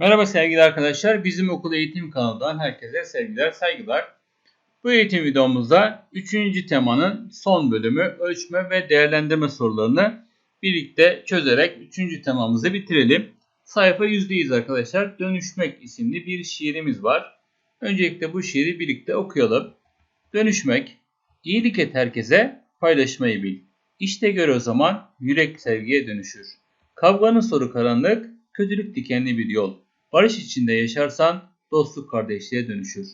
Merhaba sevgili arkadaşlar. Bizim okul eğitim kanalından herkese sevgiler, saygılar. Bu eğitim videomuzda 3. temanın son bölümü ölçme ve değerlendirme sorularını birlikte çözerek 3. temamızı bitirelim. Sayfa %100 arkadaşlar. Dönüşmek isimli bir şiirimiz var. Öncelikle bu şiiri birlikte okuyalım. Dönüşmek, iyilik et herkese, paylaşmayı bil. İşte gör o zaman yürek sevgiye dönüşür. Kavganın soru karanlık, kötülük dikenli bir yol. Barış içinde yaşarsan dostluk kardeşliğe dönüşür.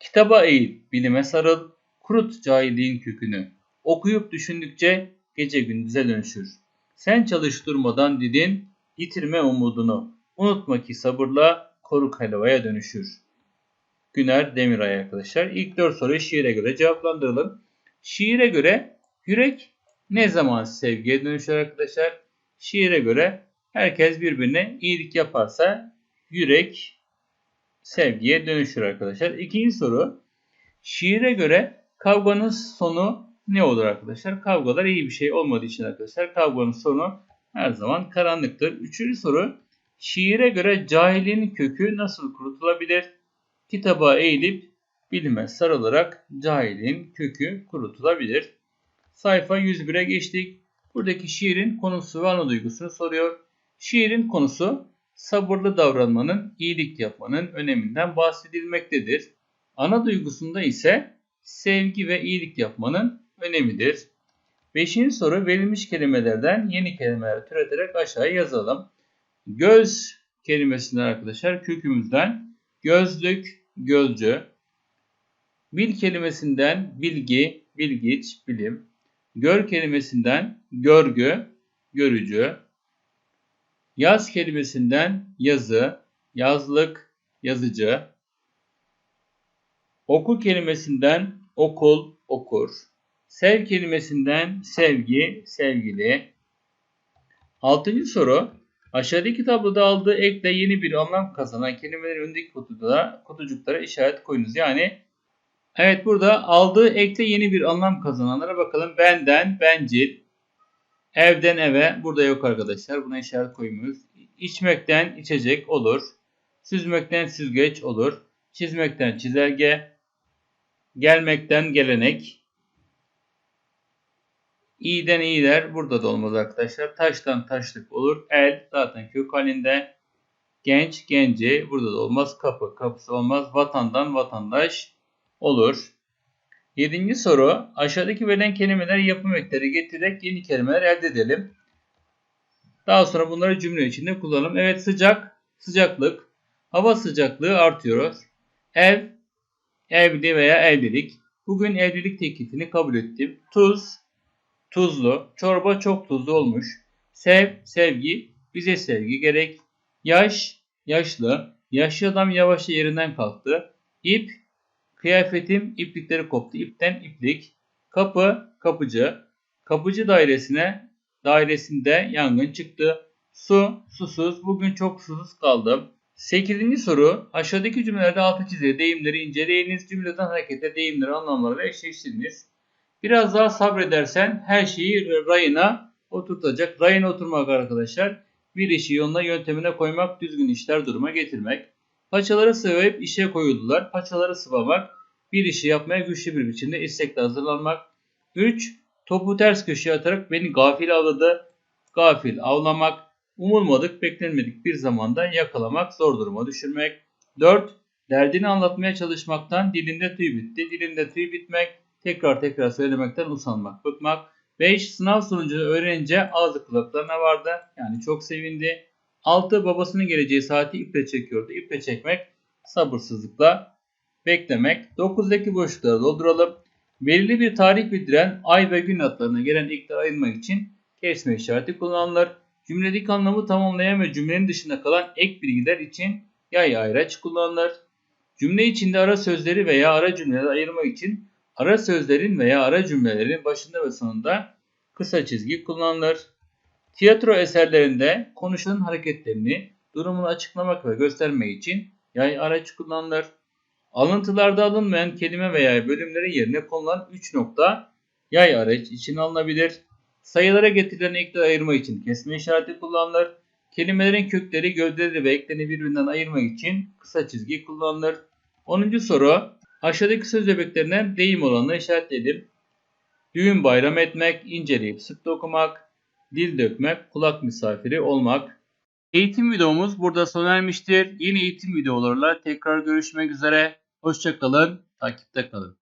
Kitaba eğil, bilime sarıl, kurut cahilliğin kökünü. Okuyup düşündükçe gece gündüze dönüşür. Sen çalış durmadan didin, yitirme umudunu. Unutma ki sabırla koruk helvaya dönüşür. Güner Demiray arkadaşlar. İlk dört soruyu şiire göre cevaplandıralım. Şiire göre yürek ne zaman sevgiye dönüşür arkadaşlar? Şiire göre herkes birbirine iyilik yaparsa yürek sevgiye dönüşür arkadaşlar. İkinci soru. Şiire göre kavganın sonu ne olur arkadaşlar? Kavgalar iyi bir şey olmadığı için arkadaşlar kavganın sonu her zaman karanlıktır. Üçüncü soru. Şiire göre cahilin kökü nasıl kurutulabilir? Kitaba eğilip bilime sarılarak cahilin kökü kurutulabilir. Sayfa 101'e geçtik. Buradaki şiirin konusu ve ana duygusunu soruyor. Şiirin konusu sabırlı davranmanın, iyilik yapmanın öneminden bahsedilmektedir. Ana duygusunda ise sevgi ve iyilik yapmanın önemidir. Beşinci soru verilmiş kelimelerden yeni kelimeler türeterek aşağıya yazalım. Göz kelimesinden arkadaşlar kökümüzden gözlük, gözcü. Bil kelimesinden bilgi, bilgiç, bilim. Gör kelimesinden görgü, görücü. Yaz kelimesinden yazı, yazlık, yazıcı. Oku kelimesinden okul, okur. Sev kelimesinden sevgi, sevgili. Altıncı soru. Aşağıdaki tabloda aldığı ekle yeni bir anlam kazanan kelimelerin öndeki kutuda, kutucuklara işaret koyunuz. Yani evet burada aldığı ekle yeni bir anlam kazananlara bakalım. Benden, bencil, Evden eve burada yok arkadaşlar. Buna işaret koymuyoruz. İçmekten içecek olur. Süzmekten süzgeç olur. Çizmekten çizelge. Gelmekten gelenek. İyiden iyiler burada da olmaz arkadaşlar. Taştan taşlık olur. El zaten kök halinde. Genç genci burada da olmaz. Kapı kapısı olmaz. Vatandan vatandaş olur. Yedinci soru. Aşağıdaki verilen kelimeler yapım ekleri getirerek yeni kelimeler elde edelim. Daha sonra bunları cümle içinde kullanalım. Evet sıcak, sıcaklık. Hava sıcaklığı artıyor. Ev, evli veya evlilik. Bugün evlilik teklifini kabul ettim. Tuz, tuzlu. Çorba çok tuzlu olmuş. Sev, sevgi. Bize sevgi gerek. Yaş, yaşlı. Yaşlı adam yavaşça yerinden kalktı. İp, Kıyafetim iplikleri koptu. İpten iplik. Kapı, kapıcı. Kapıcı dairesine dairesinde yangın çıktı. Su, susuz. Bugün çok susuz kaldım. 8. soru. Aşağıdaki cümlelerde altı çizili deyimleri inceleyiniz. Cümleden hareketle deyimleri anlamlarıyla eşleştiriniz. Biraz daha sabredersen her şeyi rayına oturtacak. Rayına oturmak arkadaşlar. Bir işi yoluna yöntemine koymak, düzgün işler duruma getirmek. Paçaları sıvayıp işe koyuldular. Paçaları sıvamak, bir işi yapmaya güçlü bir biçimde istekle hazırlanmak. 3. Topu ters köşeye atarak beni gafil avladı. Gafil avlamak. Umulmadık, beklenmedik bir zamanda yakalamak, zor duruma düşürmek. 4. Derdini anlatmaya çalışmaktan dilinde tüy bitti. Dilinde tüy bitmek, tekrar tekrar söylemekten usanmak, bıkmak. 5. Sınav sonucunu öğrenince ağzı kulaklarına vardı. Yani çok sevindi. 6. Babasının geleceği saati iple çekiyordu. İple çekmek sabırsızlıkla beklemek. 9'daki boşlukları dolduralım. Belirli bir tarih bildiren ay ve gün adlarına gelen ilkler ayırmak için kesme işareti kullanılır. Cümledeki anlamı tamamlayan ve cümlenin dışında kalan ek bilgiler için yay ayraç kullanılır. Cümle içinde ara sözleri veya ara cümleleri ayırmak için ara sözlerin veya ara cümlelerin başında ve sonunda kısa çizgi kullanılır. Tiyatro eserlerinde konuşanın hareketlerini, durumunu açıklamak ve göstermek için yay araç kullanılır. Alıntılarda alınmayan kelime veya bölümlerin yerine konulan 3 nokta yay araç için alınabilir. Sayılara getirilen ekleri ayırma için kesme işareti kullanılır. Kelimelerin kökleri, gövdeleri ve eklerini birbirinden ayırmak için kısa çizgi kullanılır. 10. soru. Aşağıdaki söz öbeklerinden deyim olanı işaretledim. Düğün bayram etmek, inceleyip sık dokumak, dil dökmek, kulak misafiri olmak. Eğitim videomuz burada sona ermiştir. Yeni eğitim videolarla tekrar görüşmek üzere. Hoşçakalın, takipte kalın.